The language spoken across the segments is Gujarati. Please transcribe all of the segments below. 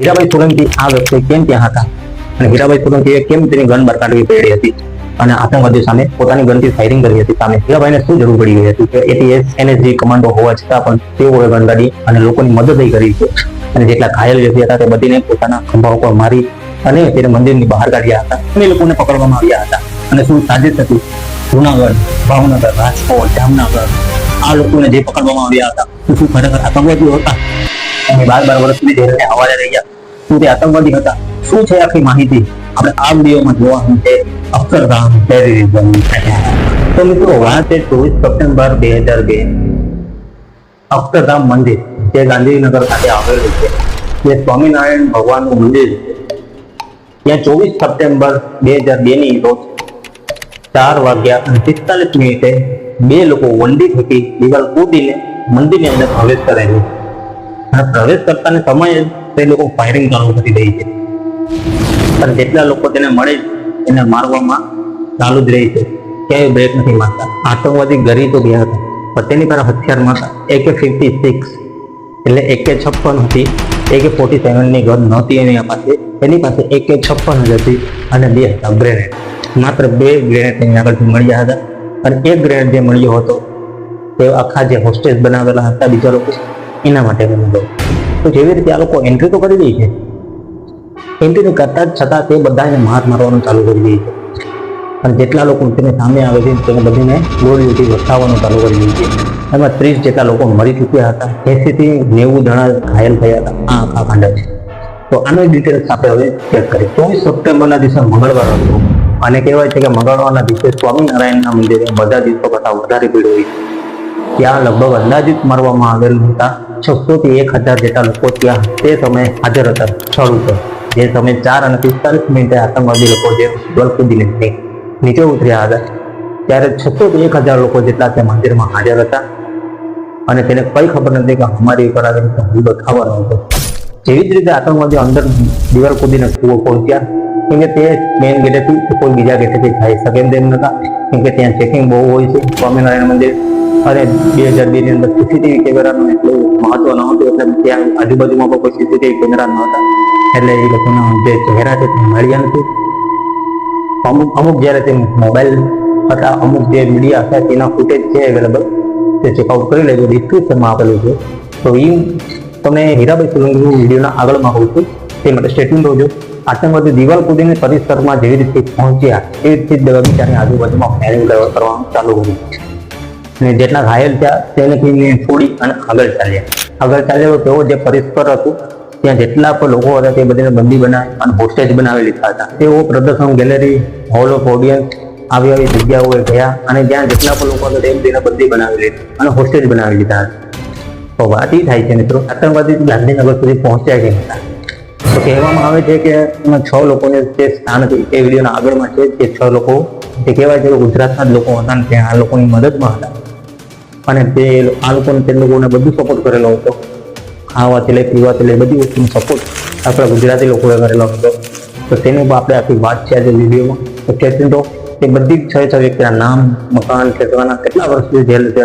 હીરાભાઈ સોલંકી આ વ્યક્તિ કેમ ત્યાં હતા? અને હીરાભાઈ સોલંકીએ કેમ તેની ગન બહાર પડી હતી? અને આતંકવાદીઓ સામે પોતાની ગનથી ફાયરિંગ કરી હતી સામે. હીરાભાઈને શું જરૂર પડી ગઈ હતી? એટીએસ, એનએસજી કમાન્ડો હોવા છતાં પણ તેઓએ ગન અને લોકોની મદદ કરી છે. અને જેટલા ઘાયલ વ્યક્તિ હતા તે બધીને પોતાના ખંભા ઉપર મારી અને તેને મંદિરની બહાર કાઢ્યા હતા. અને લોકોને પકડવામાં આવ્યા હતા. અને શું સાજિશ હતી? જુનાગઢ, ભાવનગર, રાજકોટ, જામનગર, આ લોકોને જે પકડવામાં આવ્યા હતા શું ખરેખર આતંકવાદીઓ હતા? અને બાર બાર વર્ષ સુધી જેલને હવાલે રહ્યા શું તે આતંકવાદી હતા શું છે આખી માહિતી આપણે આ વિડીયોમાં જોવાનું છે અક્ષરધામ ટેરરિઝમ તો મિત્રો વાત છે ચોવીસ સપ્ટેમ્બર બે હજાર બે અક્ષરધામ મંદિર જે ગાંધીનગર ખાતે આવેલું છે જે સ્વામિનારાયણ ભગવાનનું મંદિર છે ત્યાં ચોવીસ સપ્ટેમ્બર બે હજાર બે ની રોજ ચાર વાગ્યા અને પિસ્તાલીસ મિનિટે બે લોકો વંડી થકી દિવાલ કૂદીને મંદિરની અંદર પ્રવેશ કરે છે અને પ્રવેશ કરતાને સમયે તે લોકો ફાયરિંગ ચાલુ કરી દે છે. અને જેટલા લોકો તેને મળે એને મારવામાં ચાલુ જ રહી છે. ક્યાંય બ્રેક નથી મારતા. આતંકવાદી ગરી તો ગયા હતા, પણ તેની પાસે હથિયારમાં હતા એકે ફિફ્ટી સિક્સ એટલે એકે છપ્પન હતી. એકે ફોર્ટી સેવનની ગન નહોતી એની પાસે. એની પાસે એકે છપ્પન જ હતી અને બે હતા ગ્રેનેડ માત્ર બે ગ્રેનેડ તેની આગળથી મળ્યા હતા. અને એક ગ્રેનેડ જે મળ્યો હતો, તે આખા જે હોસ્ટેજ બનાવેલા હતા બીજા લોકો એના માટે બનેલો તો જેવી રીતે આ લોકો એન્ટ્રી તો કરી દે છે. એન્ટ્રી કરતા જ છતાં તે બધાને માર મારવાનું ચાલુ કરી દે છે. અને જેટલા લોકો તેને સામે આવે છે, તેને બધીને ગોળીઓથી વસાવવાનું ચાલુ કરી દે છે. એમાં ત્રીસ જેટલા લોકો મરી ચૂક્યા હતા. એસીથી નેવું જણા ઘાયલ થયા હતા. આ આખા ખાંડ. છે તો આનો ડિટેલ્સ આપણે હવે ચેક કરીએ. ચોવીસ સપ્ટેમ્બરના દિવસે મંગળવાર હતો. અને કહેવાય છે કે મંગળવારના દિવસે સ્વામિનારાયણના મંદિરે બધા દિવસો કરતાં વધારે ભીડ હોય. ત્યાં લગભગ અંદાજિત મારવામાં આવેલ હતા. છસો થી એક હજાર જેટલા લોકો ત્યાં તે સમયે હાજર હતા સ્થળ ઉપર. જે સમયે ચાર અને પિસ્તાલીસ મિનિટે આતંકવાદી લોકો જે ડોલ કૂદીને ની- નીચે ઉતર્યા હતા. ત્યારે છસો થી એક હજાર લોકો જેટલા તે મંદિરમાં હાજર હતા. અને તેને કઈ ખબર નથી કે અમારી ઉપર આવી રીતે હુમલો હતો. જેવી જ રીતે આતંકવાદીઓ અંદર દિવાલ કૂદીને પહોંચ્યા. કેમ કે તે મેઇન ગેટેથી કોઈ બીજા ગેટેથી થઈ શકે તેમ નતા કેમ કે ત્યાં ચેકિંગ બહુ હોય છે સ્વામિનારાયણ મંદિર. અને બે હજાર બેની અંદર સીસીટીવી કેમેરાનું એટલું મહત્વ ન એટલે ત્યાં આજુબાજુમાં કોઈ સીસીટીવી કેમેરા ન હતા એટલે એ લોકોના જે ચહેરા છે તે મળ્યા નથી. અમુક અમુક જ્યારે તે મોબાઈલ અથવા અમુક જે મીડિયા હતા, તેના ફૂટેજ છે અવેલેબલ તે ચેકઆઉટ કરી લેજો ડિસ્ક્રિપ્શનમાં આપેલું છે. તો એ તમને હીરાભાઈ સોલંકીનું વિડીયોના આગળમાં હોઉં છું. તે માટે સ્ટેટમેન્ટ હોજો આતંકવાદી દિવાલ કૂદીને પરિસરમાં જેવી રીતે પહોંચ્યા એ રીતે જ બગીચાની આજુબાજુમાં ફાયરિંગ કરવાનું ચાલુ કર્યું. અને જેટલા ઘાયલ થયા તેને થઈને છોડી અને આગળ ચાલ્યા. આગળ ચાલ્યા તેઓ જે પરિસ્પર હતું, ત્યાં જેટલા પણ લોકો હતા તે બધાને બંદી બનાવી અને હોસ્ટેજ બનાવી લીધા હતા. તેઓ પ્રદર્શન ગેલેરી હોલ ઓફ ઓડિયન્સ આવી આવી જગ્યાઓએ ગયા અને જ્યાં જેટલા પણ લોકો હતા તેમ તેને બંદી બનાવી લીધી અને હોસ્ટેજ બનાવી લીધા હતા. તો વાત એ થાય છે મિત્રો, આતંકવાદી ગાંધીનગર સુધી પહોંચ્યા કે હતા? તો કહેવામાં આવે છે કે છ લોકોને જે સ્થાન એ વિડીયોના આગળમાં છે કે છ લોકો જે કહેવાય છે કે ગુજરાતના જ લોકો હતા ને ત્યાં આ લોકોની મદદમાં હતા. અને તે આ લોકોને તે લોકોને બધું સપોર્ટ કરેલો હતો. ખાવાથી લઈ, પીવાથી લઈ બધી વસ્તુનો સપોર્ટ આપણા ગુજરાતી લોકોએ કરેલો હતો. તો તેની ઉપર આપણે આખી વાત છે આજે વિડીયોમાં. તો કહેતી તો તે બધી છ છ વ્યક્તિના નામ, મકાન ખેતવાના કેટલા વર્ષ સુધી જેલ છે,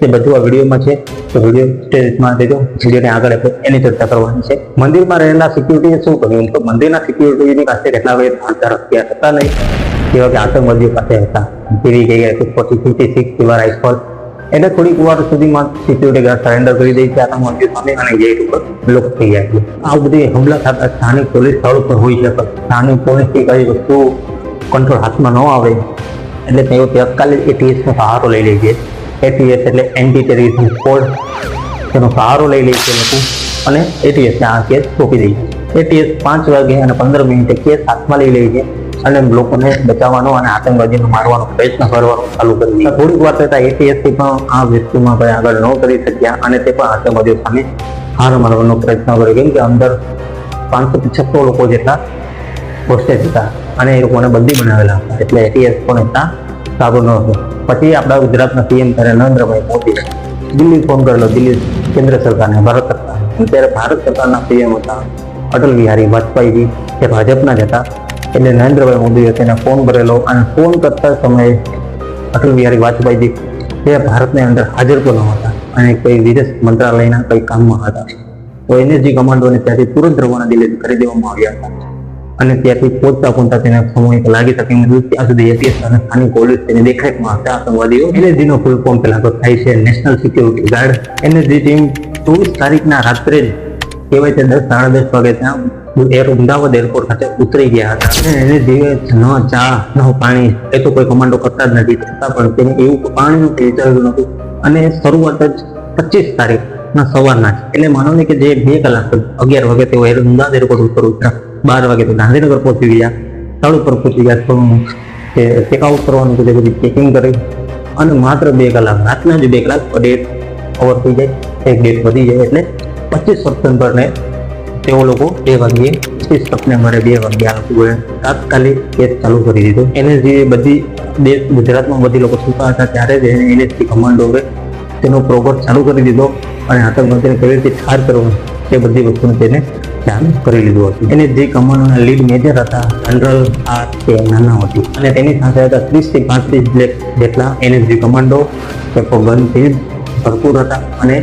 તે બધું આ વિડીયોમાં છે. તો વીડિયો સ્ટેજમાં દેજો. વિડીયોને આગળ એની ચર્ચા કરવાની છે. મંદિરમાં રહેલા સિક્યુરિટીએ શું કર્યું તો મંદિરના સિક્યુરિટીની પાસે કેટલા વખત ધારદાર હથિયાર હતા નહીં. જેવા કે આતંકવાદીઓ પાસે હતા. જેવી જગ્યાએ ફોર્ટી ફિફ્ટી સિક્સ જેવા રાઇફલ એટલે થોડીક વાર સુધીમાં સિક્યુરિટી ગાર્ડ સરેન્ડર કરી દે છે આતંકવાદીઓ સામે અને ગેટ ઉપર લોક થઈ જાય છે. આ બધી હમલા થતા સ્થાનિક પોલીસ સ્થળ ઉપર હોઈ શકે સ્થાનિક પોલીસથી કઈ વસ્તુ કંટ્રોલ હાથમાં ન આવે. એટલે તેઓ તાત્કાલિક એટીએસનો સહારો લઈ લે છે. એટીએસ એટલે એન્ટી ટેરરિઝમ કોડ તેનો સહારો લઈ લે છે લોકો અને એટીએસ ને આ કેસ સોંપી દે છે. એટીએસ પાંચ વાગે અને પંદર મિનિટે કેસ હાથમાં લઈ લે છે. અને લોકોને બચાવવાનો અને આતંકવાદીને મારવાનો પ્રયત્ન કરવાનો ચાલુ કરી થોડીક વાર થતા એટીએસથી પણ આ વસ્તુમાં કંઈ આગળ ન કરી શક્યા અને તે પણ આતંકવાદીઓ સામે હાર મારવાનો પ્રયત્ન કર્યો. કેમ કે અંદર પાંચસો થી લોકો જેટલા હોસ્ટેજ હતા અને એ લોકોને બંદી બનાવેલા હતા. એટલે એટીએસ પણ એટલા સારું ન હતું. પછી આપણા ગુજરાતના સીએમ ત્યારે નરેન્દ્રભાઈ મોદી દિલ્હી ફોન કરેલો, દિલ્હી કેન્દ્ર સરકારને, ભારત સરકાર ત્યારે ભારત સરકારના સીએમ હતા અટલ બિહારી વાજપેયીજી, જે ભાજપના જ હતા. એટલે નરેન્દ્રભાઈ મોદીએ તેને ફોન ભરેલો અને ફોન કરતા સમયે અટલ બિહારી વાજપેયીજી તે ભારતની અંદર હાજર પણ હતા અને કોઈ વિદેશ મંત્રાલયના કંઈ કામમાં હતા. તો એનએસજી કમાન્ડોને ત્યાંથી તુરંત રવાના દિલ્હી કરી દેવામાં આવ્યા હતા. અને ત્યાંથી પહોંચતા પહોંચતા તેને સમય લાગી શકે ત્યાં સુધી એટીએસ અને સ્થાનિક પોલીસ તેની દેખરેખમાં હતા. આતંકવાદીઓ એનએસજી નો ફૂલ ફોર્મ પેલા તો થાય છે. National security guard NSG team ચોવીસ તારીખના રાત્રે જ કહેવાય છે દસ, સાડા દસ વાગે ત્યાં એર અમદાવાદ એરપોર્ટ ખાતે ઉતરી ગયા હતા. એને જીવે ન ચા, ન પાણી, એ તો કોઈ કમાન્ડો કરતા જ નથી. છતાં પણ તેને એવું પાણીનું વિચાર્યું નહોતું. અને શરૂઆત જ પચીસ તારીખના સવારના જ. એટલે માનો ને કે જે બે કલાક અગિયાર વાગે તેઓ એર- અમદાવાદ એરપોર્ટ ઉપર ઉતર્યા. બાર વાગે તો ગાંધીનગર પહોંચી ગયા. સ્થળ ઉપર પહોંચી ગયા. થોડું ચેકઆઉટ કરવાનું છે બધી ચેકિંગ કરી અને માત્ર બે કલાક, રાતના જ બે કલાક ડેટ ઓવર થઈ જાય. એક ડેટ વધી જાય. એટલે પચીસ સપ્ટેમ્બરને તેઓ લોકો બે વાગ્યે પચીસ સપ્ટેમ્બરે બે વાગ્યે આ લોકોએ તાત્કાલિક કેસ ચાલુ કરી દીધો. એને જે બધી દેશ ગુજરાતમાં બધી લોકો છૂપા હતા ત્યારે જ એને એનએસજી કમાન્ડોએ તેનો પ્રોગ્રેસ ચાલુ કરી દીધો અને આતંકવાદીને કેવી રીતે ઠાર કરવો તે બધી વસ્તુને તેને ધ્યાન કરી લીધું હતું. એને જે કમાન્ડોના લીડ મેજર હતા જનરલ આર કે નાના હતી. અને તેની સાથે હતા ત્રીસથી પાંત્રીસ જેટલા એનએસજી કમાન્ડો તે ગનથી ભરપૂર હતા અને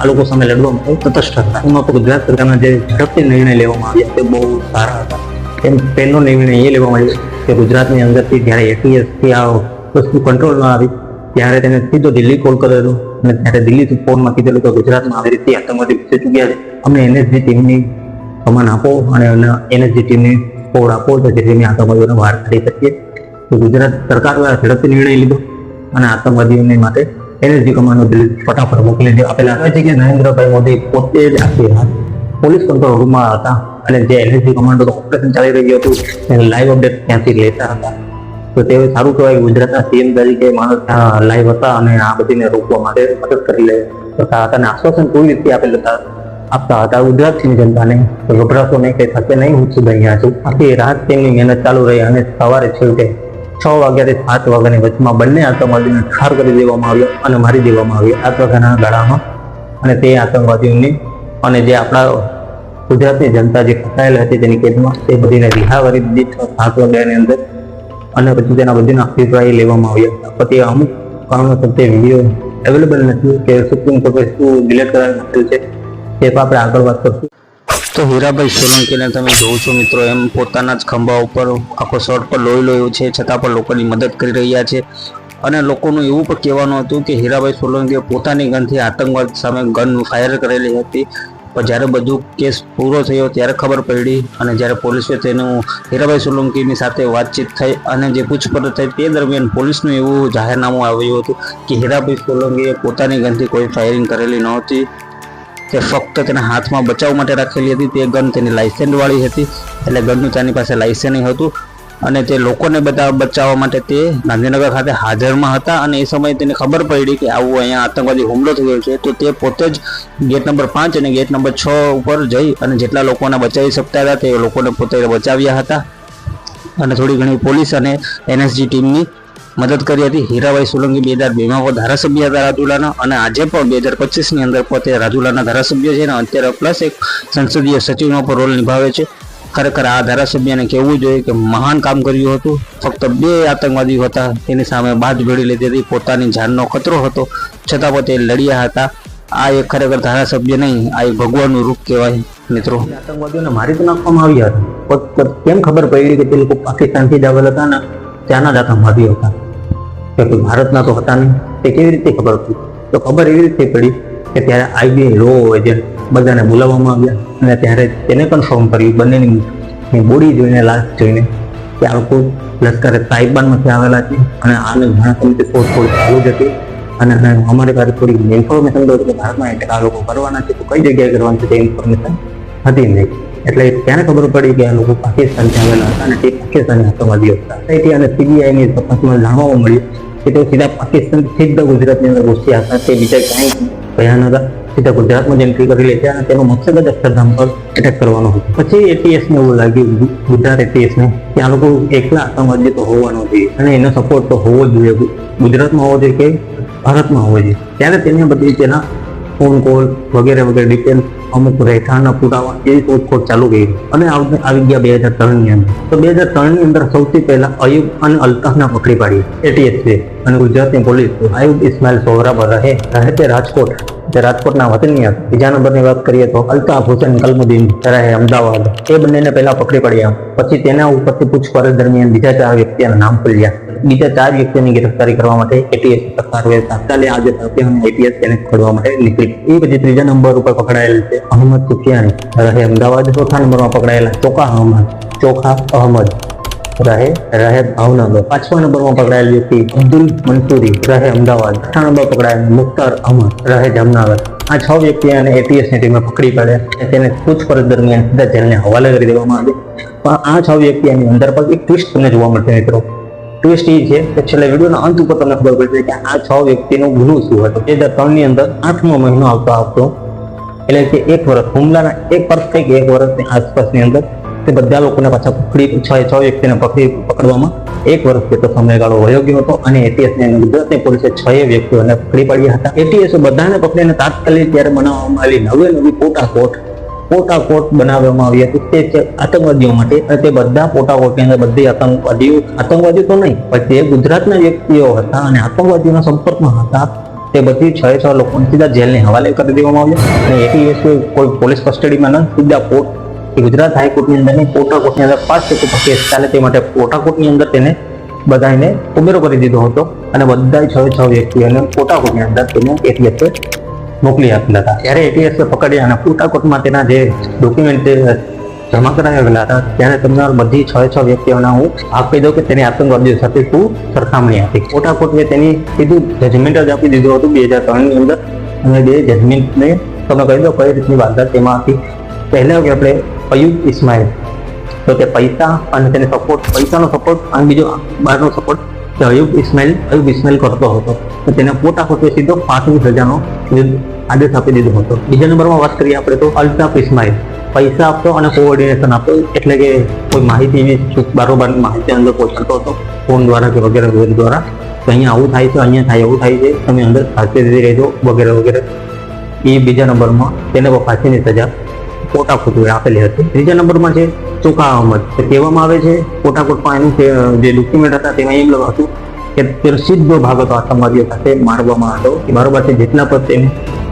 આ લોકો સામે લડવા બહુ તટસ્થ હતા. એમાં પણ ગુજરાત સરકારના જે ઝડપથી નિર્ણય લેવામાં આવ્યા તે બહુ સારા હતા. એમ પહેલો નિર્ણય એ લેવામાં આવ્યો કે ગુજરાતની અંદરથી જ્યારે એટીએસથી આ વસ્તુ કંટ્રોલમાં આવી, ત્યારે તેને સીધો દિલ્હી કોલ કરેલો અને ત્યારે દિલ્હીથી ફોનમાં કીધેલું કે ગુજરાતમાં આવી રીતે આતંકવાદી ઘૂસી ચૂક્યા છે. અમને એનએસજી ટીમની કમાન આપો અને એનએસજી ટીમની કોડ આપો તો જેથી અમે આતંકવાદીઓને બહાર કાઢી શકીએ. તો ગુજરાત સરકાર દ્વારા ઝડપથી નિર્ણય લીધો અને આતંકવાદીઓને માટે એનએસજી કમાન્ડો બિલ ફટાફટ મોકલી દે. આપેલા છે કે નરેન્દ્રભાઈ મોદી પોતે જ આખી રાત પોલીસ કંટ્રોલ રૂમમાં હતા. અને જે એનર્જી કમાન્ડો ઓપરેશન ચાલી રહ્યું હતું, એને લાઈવ અપડેટ ત્યાંથી લેતા હતા. તો તેઓ સારું કહેવાય ગુજરાતના સીએમ તરીકે માણસ લાઈવ હતા અને આ બધીને રોકવા માટે મદદ કરી લે હતા. અને આશ્વાસન કોઈ રીતે આપેલ હતા. આપતા હતા ગુજરાતની જનતાને. ગભરાશો નહીં, કઈ થશે નહીં. હું સુધી અહીંયા છું. આખી રાત તેમની મહેનત ચાલુ રહી અને સવારે છેવટે છ વાગ્યાથી સાત વાગ્યાની વચમાં બંને આતંકવાદીને ઠાર કરી દેવામાં આવ્યો અને મારી દેવામાં આવ્યો આ પ્રકારના ગાળામાં અને તે આતંકવાદીઓની અને જે આપણા ગુજરાતની જનતા જે ફસાયેલ હતી તેની કેદમાં તે બધીને રિહા કરી દીધી. છ, સાત વાગ્યાની અંદર અને પછી તેના બધીના અભિપ્રાય લેવામાં આવ્યા. પછી અમુક કારણોસર તે વીડિયો અવેલેબલ નથી. કે સુપ્રીમ કોર્ટે શું ડિલેટ કરાવી નાખેલ છે તે પણ આપણે આગળ વાત કરશું. તો હીરાભાઈ સોલંકીને તમે જોવો છો મિત્રો, એમ પોતાના જ ખંભા ઉપર આખો શર્ટ પર લોહી લોહી છે, છતાં પણ લોકોની મદદ કરી રહ્યા છે. અને લોકોનું એવું પણ કહેવાનું હતું કે હીરાભાઈ સોલંકીએ પોતાની ગનથી આતંકવાદ સામે ગન ફાયર કરેલી હતી. પણ જ્યારે બધું કેસ પૂરો થયો ત્યારે ખબર પડી અને જ્યારે પોલીસે તેનું હીરાભાઈ સોલંકીની સાથે વાતચીત થઈ અને જે પૂછપરછ થઈ તે દરમિયાન પોલીસનું એવું જાહેરનામું આવ્યું હતું કે હીરાભાઈ સોલંકીએ પોતાની ગનથી કોઈ ફાયરિંગ કરેલી નહોતી. તે ફક્ત તેના હાથમાં બચાવ માટે રાખેલી હતી. તે ગન તેની લાઇસન્સવાળી હતી. એટલે ગનનું તેની પાસે લાયસન્સ હતું. અને તે લોકોને બધા બચાવવા માટે તે ગાંધીનગર ખાતે હાજરમાં હતા. અને એ સમયે તેને ખબર પડી કે આવું અહીંયા આતંકવાદી હુમલો થયો છે. તો તે પોતે જ ગેટ નંબર પાંચ અને ગેટ નંબર છ ઉપર જઈ અને જેટલા લોકોને બચાવી શકતા હતા તે લોકોને પોતે બચાવ્યા હતા. અને થોડી ઘણી પોલીસ અને એનએસજી ટીમની મદદ કરી હતી. હીરાભાઈ સોલંકી બે હજાર બેમાં પણ ધારાસભ્ય હતા રાજુલાના અને આજે પણ બે હજાર પચીસની અંદર પોતે રાજુલાના ધારાસભ્ય છે અને અત્યારે પ્લસ એક સંસદીય સચિવનો પણ રોલ નિભાવે છે. ખરેખર આ ધારાસભ્યને કહેવું જોઈએ કે મહાન કામ કર્યું હતું. ફક્ત બે આતંકવાદીઓ હતા. તેની સામે બાદ ભેળી લીધી હતી. પોતાની જાનનો ખતરો હતો. છતાં પણ તે લડ્યા હતા. આ એક ખરેખર ધારાસભ્ય નહીં, આ એક ભગવાનનું રૂપ કહેવાય મિત્રો. આતંકવાદીઓને મારી તો નાખવામાં આવ્યા હતા. કેમ ખબર પડી કે તે લોકો પાકિસ્તાનથી જ આવેલા હતા ને? ત્યાંના જ આતંકવાદીઓ હતા. કે કોઈ ભારતના તો હતા નહીં. તે કેવી રીતે ખબર હતી? તો ખબર એવી રીતે પડી કે ત્યારે આઈબી લો એજન્ટ બધાને બોલાવવામાં આવ્યા અને ત્યારે તેને કન્ફર્મ કર્યું બંનેની બોડી જોઈને લાશ જોઈને કે આ લોકો લશ્કરે તાઇબાનમાંથી આવેલા છે અને આને ઘણા સમયથી શોધખોળ ચાલુ જ હતી. અને અમારી પાસે થોડી ઇન્ફોર્મેશન દો કે ભારતમાં એટલે આ લોકો કરવાના છે. તો કઈ જગ્યાએ કરવાના છે તે ઇન્ફોર્મેશન હતી નહીં. એટલે ત્યારે ખબર પડી કે આ લોકો પાકિસ્તાનથી આવેલા હતા અને તે પાકિસ્તાની આતંકવાદીઓ હતા. આઈટી અને સીબીઆઈની તપાસમાં જાણવા મળ્યું કે તેઓ સીધા પાકિસ્તાન સીધા ગુજરાતની અંદર ઘૂસ્યા હતા. તે બીજા ક્યાંય ગયા નતા સીધા ગુજરાતમાં જ એન્ટ્રી કરી લે અને તેનો મકસદ જ અક્ષરધામ પર એટેક કરવાનો હતો. પછી એટીએસને એવું લાગ્યું ગુજરાત એટીએસ ને, કે આ લોકો એકલા આતંકવાદી તો હોવાનો જોઈએ અને એનો સપોર્ટ તો હોવો જ જોઈએ. ગુજરાતમાં હોવો જોઈએ કે ભારતમાં હોવો જોઈએ. ત્યારે તેને બધી તેના ફોન કોલ વગેરે વગેરે ડિટેલ અમુક રહેઠાણના પુરાવા એવી શોધખોળ ચાલુ ગઈ અને આવી ગયા બે હજાર ત્રણની અંદર. તો બે હજાર ત્રણની અંદર સૌથી પહેલા અયુબ અને અલ્તાફના પકડી પાડી. એટીએસ છે અને ગુજરાતની પોલીસ. અયુબ ઇસ્માઇલ સોહરા પર રહે. રહે તે રાજકોટ. જે રાજકોટના વતની હતા બીજા નંબરની વાત કરીએ તો અલ્તા ભૂષણ કલમુદ્દીન રહે અમદાવાદ, એ બંનેને પહેલા પકડી પડ્યા. પછી તેના ઉપરથી પૂછપરછ દરમિયાન બીજા ચાર વ્યક્તિના નામ ખુલ્યા. બીજા ચાર વ્યક્તિની ગિરફ્તારી કરવા માટે એટીએસ સરકારે તાત્કાલિક આજે અને એટીએસ તેને ખોડવા માટે નીકળી. એ પછી ત્રીજા નંબર ઉપર પકડાયેલ છે અહમદ સુફિયાની રહે અમદાવાદ ચોથા નંબરમાં પકડાયેલા ચોખા અહમદ. ચોખા અહમદ. રહે રહે ભાવનગર પાંચમા નંબરમાં પકડાયેલ વ્યક્તિ અબ્દુલ મંસૂરી રહે અમદાવાદ. છઠ્ઠા નંબર પકડાયેલ મુખ્તાર અમર રહે જામનગર. આ છ વ્યક્તિ અને એટીએસની ટીમે પકડી પાડ્યા તેને પૂછપરછ દરમિયાન સીધા જેલને હવાલે કરી દેવામાં આવી. પણ આ છ વ્યક્તિઓની અંદર પણ એક ટ્વિસ્ટ તમને જોવા મળશે મિત્રો. ટ્વિસ્ટ એ છે કે છેલ્લે વિડીયોના અંત ઉપર તમને ખબર પડશે કે આ છ વ્યક્તિનું ગુનો શું હતું. બે હજાર ત્રણની અંદર આઠમો મહિનો આવતો આવતો. એટલે કે એક વર્ષ, હુમલાના એક કંઈક એક વર્ષની આસપાસની અંદર તે બધા લોકોને પાછા પકડી છ છ વ્યક્તિને પકડી પકડવામાં એક વર્ષ જેટલો સમયગાળો વયો ગયો હતો અને એટીએસ ને ગુજરાતની પોલીસે છ વ્યક્તિઓને પકડી પાડ્યા હતા. એટીએસે બધાને પકડીને તાત્કાલિક ત્યારે બનાવવામાં આવેલી નવે નવી પોટા કોટ પોટા કોટ બનાવવામાં આવી હતી. તે આતંકવાદીઓ માટે તે બધા પોટા કોટની અંદર બધી આતંકવાદીઓ આતંકવાદીઓ તો નહીં, પણ તે ગુજરાતના વ્યક્તિઓ હતા અને આતંકવાદીઓના સંપર્કમાં હતા, તે બધી છ છ લોકોને સીધા જેલને હવાલે કરી દેવામાં આવ્યા. અને એટીએસ કોઈ પોલીસ કસ્ટડીમાં ન, સીધા કોર્ટ કે ગુજરાત હાઈકોર્ટની અંદર કોટાકોટની અંદર પાંચ ટકા કેસ ચાલે તે માટે પોટા કોર્ટની અંદર તેને બધાને ઉમેરો કરી દીધો હતો અને બધા છ છ વ્યક્તિઓને પોટા કોર્ટની અંદર તેને એટીએસે મોકલી આપેલા હતા. ત્યારે એટીએસ પકડ્યા અને પોટા તેના જે ડોક્યુમેન્ટ જમા કરાવેલા હતા, ત્યારે તમને બધી છ છ વ્યક્તિઓના હું આપી દઉં કે તેની આતંકવાદીઓ સાથે શું સરખામણી હતી પોટા કોર્ટે તેની સીધું જજમેન્ટ જ આપી દીધું હતું બે હજાર ત્રણની અંદર. અને બે જજમેન્ટને તમે કહી દો કઈ રીતની વાત તેમાંથી પહેલા કે આપણે અયુબ ઇસ્માઇલ તો તે પૈસા અને તેને સપોર્ટ પૈસાનો સપોર્ટ અને બીજો બહારનો સપોર્ટ કે અયુબ ઇસ્માઇલ અયુબ ઇસ્માઇલ કરતો હતો. તો તેને પોતા પોતે સીધો પાંચમી સજાનો આદેશ આપી દીધો હતો. બીજા નંબરમાં વાત કરીએ આપણે તો અલ્તાફ ઇસ્માઇલ પૈસા આપતો અને કોઓર્ડિનેશન આપતો, એટલે કે કોઈ માહિતી બારોબાર માહિતી અંદર પહોંચાડતો હતો ફોન દ્વારા કે વગેરે વગેરે દ્વારા, તો અહીંયા આવું થાય છે, અહીંયા થાય, એવું થાય છે, તમે અંદર સાચેતી રહેજો, વગેરે વગેરે. એ બીજા નંબરમાં તેને ફાંસીની સજા ખોટું આપેલી હતી. ત્રીજા નંબરમાં છે ચોખા અહમદ. કહેવામાં આવે છે કોટાકોટમાં એનું જે ડોક્યુમેન્ટ હતા તેમાં એમ હતું કે સીધો ભાગ હતો આતંકવાદીઓ સાથે મારવામાં હતો કે બરોબર છે, જેટલા પર તેમ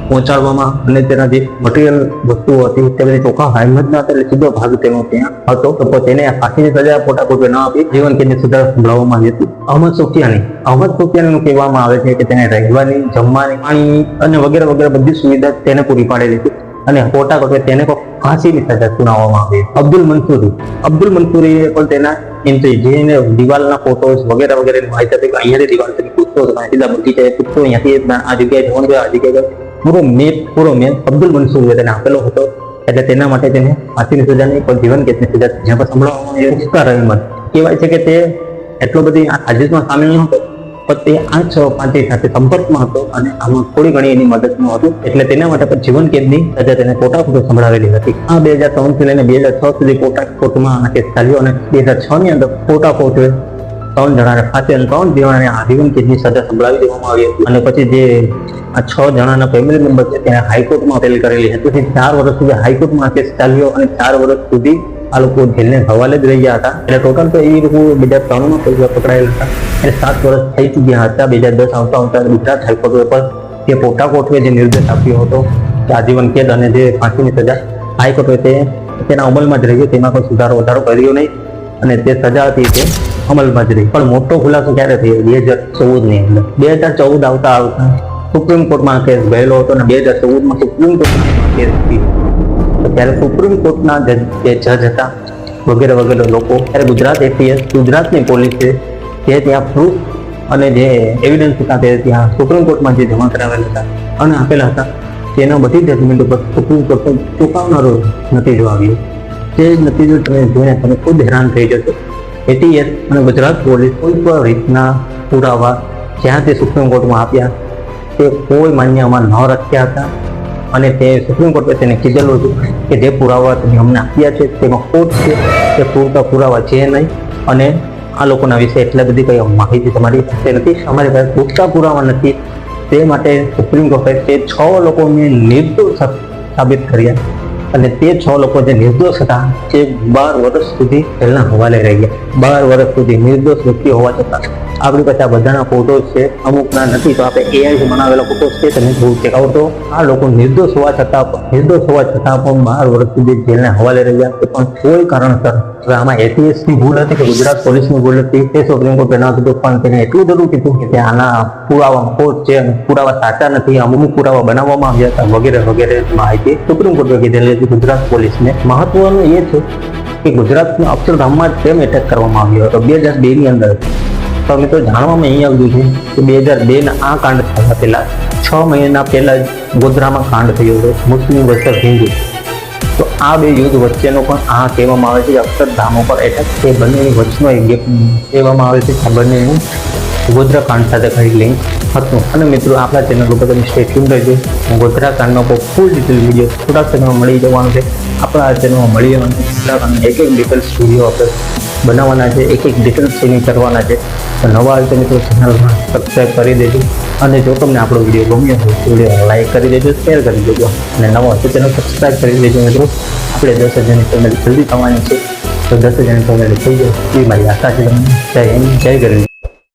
પહોંચાડવામાં અને તેના જે મટીરિયલ વસ્તુઓ હતી તે બધી ચોખા અહેમદના એટલે સીધો ભાગ તેનો ત્યાં હતો. તો તેને ફાંસીની સજા પોટા કોટે ન આપી. જીવન કેદની સજા સંભળાવવામાં આવી હતી. અહમદ સોફિયાની અહમદ સુફિયાનીનું કહેવામાં આવે છે કે તેને રહેવાની, જમવાની પાણી અને વગેરે વગેરે બધી સુવિધા તેને પૂરી પાડેલી હતી. અને ફોટા કોટે તેને કોઈ ફાંસીની સજા સુનાવવામાં આવી. અબ્દુલ મંસૂરી. અબ્દુલ મંસૂરીએ પણ તેના એન્ટ્રી જેને દિવાલના ફોટોસ વગેરે વગેરે માહિતી હતી કે અહીંયાથી દિવાલથી પૂછતો હતો સીધા જાય પૂછતો અહીંયાથી આ જગ્યાએ જવાનું આ જગ્યાએ પૂરો મેપ પૂરો મેપ અબ્દુલ મંસૂરીએ તેને આપેલો હતો. એટલે તેના માટે તેને ફાંસીની સજા નહીં પણ જીવન કેદની સજા જ્યાં પર સંભળાવવામાં આવી મુખ્તાર કહેવાય છે કે તે એટલો બધી આ સાજિશમાં સામેલ નહોતો પણ તે આ છ પાંચે સાથે સંપર્કમાં હતો અને આમાં થોડી ઘણી એની મદદનું હતું. એટલે તેના માટે પણ જીવન કેદની સજા તેને કોટા કોટો સંભળાવેલી હતી. આ બે હજાર ત્રણથી લઈને બે હજાર છ સુધી કોટા કોર્ટમાં આ કેસ ચાલ્યો અને બે હજાર છ ની અંદર કોટા કોર્ટે ત્રણ જણાને ફાંસી અને ત્રણ જણાને આજીવન કેદની સજા સંભળાવી દેવામાં આવી હતી. અને પછી જે આ છ જણાના ફેમિલી મેમ્બર છે, તેને હાઈકોર્ટમાં અપીલ કરેલી હતી. ચાર વર્ષ સુધી હાઈકોર્ટમાં આ કેસ ચાલ્યો અને ચાર વર્ષ સુધી આ લોકો જેલને હવાલે જ રહ્યા હતા. એટલે ટોટલ તો એ લોકો બે હજાર ત્રણમાં પકડાયેલા હતા. એટલે સાત વર્ષ થઈ ચૂક્યા હતા. બે હજાર દસ આવતા આવતા ગુજરાત હાઈકોર્ટ પર તે પોટા કોર્ટે જે નિર્દેશ આપ્યો હતો કે આજીવન કેદ અને જે ફાંસીની સજા હાઈકોર્ટે તે તેના અમલમાં જ રહ્યો તેમાં કોઈ સુધારો, વધારો કર્યો નહીં. અને તે સજા હતી તે અમલમાં જ રહી. પણ મોટો ખુલાસો ક્યારે થયો? બે હજાર ચૌદની અંદર. બે હજાર ચૌદ આવતા આવતા સુપ્રીમ કોર્ટમાં કેસ ગયેલો હતો અને બે હજાર ચૌદમાં સુપ્રીમ કોર્ટમાં કેસ થયો. ત્યારે સુપ્રીમ કોર્ટના જે જજ હતા, વગેરે વગેરે લોકો. ત્યારે ગુજરાત એટીએસ ગુજરાતની પોલીસે જે ત્યાં પ્રૂફ અને જે એવિડન્સ હતા તે ત્યાં સુપ્રીમ કોર્ટમાં જે જમા કરાવેલા હતા અને આપેલા હતા, તેના બધી જજમેન્ટ ઉપર સુપ્રીમ કોર્ટનો ચૂકવનારો નતીજો આવ્યો. તે નતીજો તમે જોઈને તમે ખુદ હેરાન થઈ જશો. એટીએસ અને ગુજરાત પોલીસ કોઈ પણ રીતના પુરાવા જ્યાં તે સુપ્રીમ કોર્ટમાં આપ્યા, તે કોઈ માન્યમાં ન રાખ્યા હતા. અને તે સુપ્રીમ કોર્ટે તેને કીધેલું હતું કે જે પુરાવા તમે અમને આપ્યા છે, તેમાં ખોટ છે, તે પૂરતા પુરાવા છે નહીં. અને આ લોકોના વિશે એટલા બધી કંઈ માહિતી તમારી પાસે નથી. અમારી પાસે પૂરતા પુરાવા નથી. તે માટે સુપ્રીમ કોર્ટે તે છ લોકોને નિર્દોષ સાબિત કર્યા. અને તે છ લોકો જે નિર્દોષ હતા, તે બાર વર્ષ સુધી જેલના હવાલે રહી ગયા બાર વર્ષ સુધી નિર્દોષ વ્યક્તિ હોવા છતાં. આપણી પાસે આ બધાના ફોટોસ છે. અમુકના નથી, તો આપણે એઆઈ બનાવેલા ફોટોસ છે, તમે જોઈ ચેકઆઉટ તો આ લોકો નિર્દોષ હોવા છતાં નિર્દોષ હોવા છતાં પણ બાર વર્ષ સુધી જેલના હવાલે રહ્યા. પણ કોઈ કારણસર. આમાં એટીએસની ભૂલ હતી કે ગુજરાત પોલીસની ભૂલ હતી? તે સુપ્રીમ કોર્ટે ન કીધું પણ તેને એટલું જરૂર કીધું કે આના પુરાવા ખોટ છે પુરાવા સાચા નથી. અમુક પુરાવા બનાવવામાં આવ્યા હતા, વગેરે વગેરે માહિતી સુપ્રીમ કોર્ટે કીધેલી હતી ગુજરાત પોલીસને મહત્વનું એ છે કે ગુજરાતના અક્ષરધામમાં જ તેમ એટેક કરવામાં આવ્યો હતો. બે હજાર બે ની અંદર તો મિત્રો જાણવામાં અહીં આવ્યું છે કે બે હજાર બે ના આ કાંડ થયા પહેલા છ મહિના પહેલા જ ગોધરામાં કાંડ થયો હતો મુસ્લિમ વર્સસ હિન્દુ તો આ બે યુદ્ધ વચ્ચેનો પણ આ કહેવામાં આવે છે કે અક્ષરધામો પર એટેક તે બંનેની વચ્ચેનો એક ગેપ કહેવામાં આવે છે બંનેનું ગોધરા કાંડ સાથે કઈ લિંક હતું. અને મિત્રો, આપણા ચેનલ ઉપર તમે સ્ટે ટ્યુન રહેજો. ગોધરાકાંડનો કોઈ ફૂલ ડિટેલ વીડિયો થોડા સમયમાં મળી જવાનો છે. આપણા ચેનલમાં મળી જવાનું છે. ગોધરા એક એક ડિટેલ્સ વીડિયો આપણે બનાવવાના છે. એક એક ડિટેલ્સ શેરિંગ કરવાના છે. તો નવા આવે તો મિત્રો ચેનલમાં સબસ્ક્રાઈબ કરી દેજો. અને જો તમને આપણો વીડિયો ગમ્યો હોય તો વીડિયો લાઈક કરી દેજો શેર કરી દેજો. અને નવા તો ચેનલ સબસ્ક્રાઈબ કરી દેજો મિત્રો. આપણે દસ હજારની ફેમિલી જલ્દી થવાની છે. તો દસ હજારની ફેમિલી થઈ જાય એ મારી આશા છે તમને. જય હિન્દ, જય ગરવી